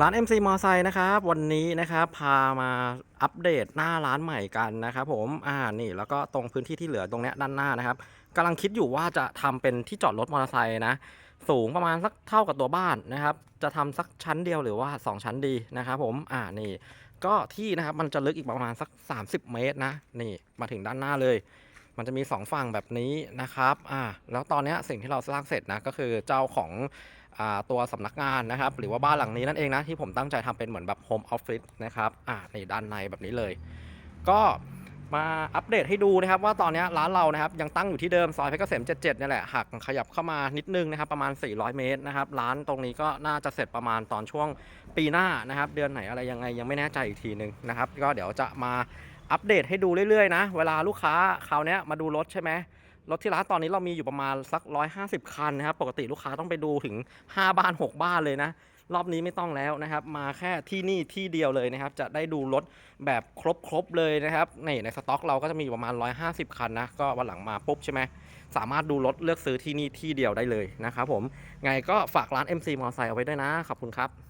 ร้าน MC มอไซค์นะครับวันนี้นะครับพามาอัปเดตหน้าร้านใหม่กันนะครับผมอ่านี่แล้วก็ตรงพื้นที่ที่เหลือตรงเนี้ยด้านหน้านะครับกำลังคิดอยู่ว่าจะทำเป็นที่จอดรถมอเตอร์ไซค์นะสูงประมาณสักเท่ากับตัวบ้านนะครับจะทำสักชั้นเดียวหรือว่า 2 ชั้นดีนะครับผมอ่านี่ก็ที่นะครับมันจะลึกอีกประมาณสัก 30 เมตรนะนี่มาถึงด้านหน้าเลย มันจะมี 2 ฝั่งแบบนี้นะครับอ่าแล้วตอนนี้สิ่งที่เราสร้างเสร็จนะก็คือเจ้าของ ตัวสำนักงานนะครับ หรือว่าบ้านหลังนี้นั่นเองนะที่ผมตั้งใจทำเป็นเหมือนแบบโฮมออฟฟิศนะครับอ่าในด้านในแบบนี้เลย ก็มาอัปเดตให้ดูนะครับว่าตอนนี้ร้านเรานะครับยังตั้งอยู่ที่เดิมซอยเพชรเกษม 77เนี่ยแหละหักขยับเข้ามานิดนึงนะครับประมาณ 400 เมตรนะครับร้านตรงนี้ก็น่าจะเสร็จประมาณตอนช่วงปีหน้านะครับ เดือนไหนอะไรยังไงยังไม่แน่ใจอีกทีหนึ่งนะครับ ก็เดี๋ยวจะมาอัปเดตให้ดูเรื่อยๆนะ เวลาลูกค้าคราวนี้มาดูรถใช่ไหม รถที่ร้านตอนนี้เรามีอยู่ประมาณสัก 150 คันนะครับ ปกติลูกค้าต้องไปดูถึง 5 บ้าน 6 บ้านเลยนะ รอบนี้ไม่ต้องแล้วนะครับ มาแค่ที่นี่ที่เดียวเลยนะครับ จะได้ดูรถแบบครบๆเลยนะครับนี่ในสต็อกเราก็จะมีอยู่ประมาณ 150 คันนะ ก็วันหลังมาปุ๊บใช่ไหมสามารถดูรถเลือกซื้อที่นี่ที่เดียวได้เลยนะครับผมไงก็ฝากร้าน MC มอเตอร์ไซค์เอาไว้ด้วยนะขอบคุณครับ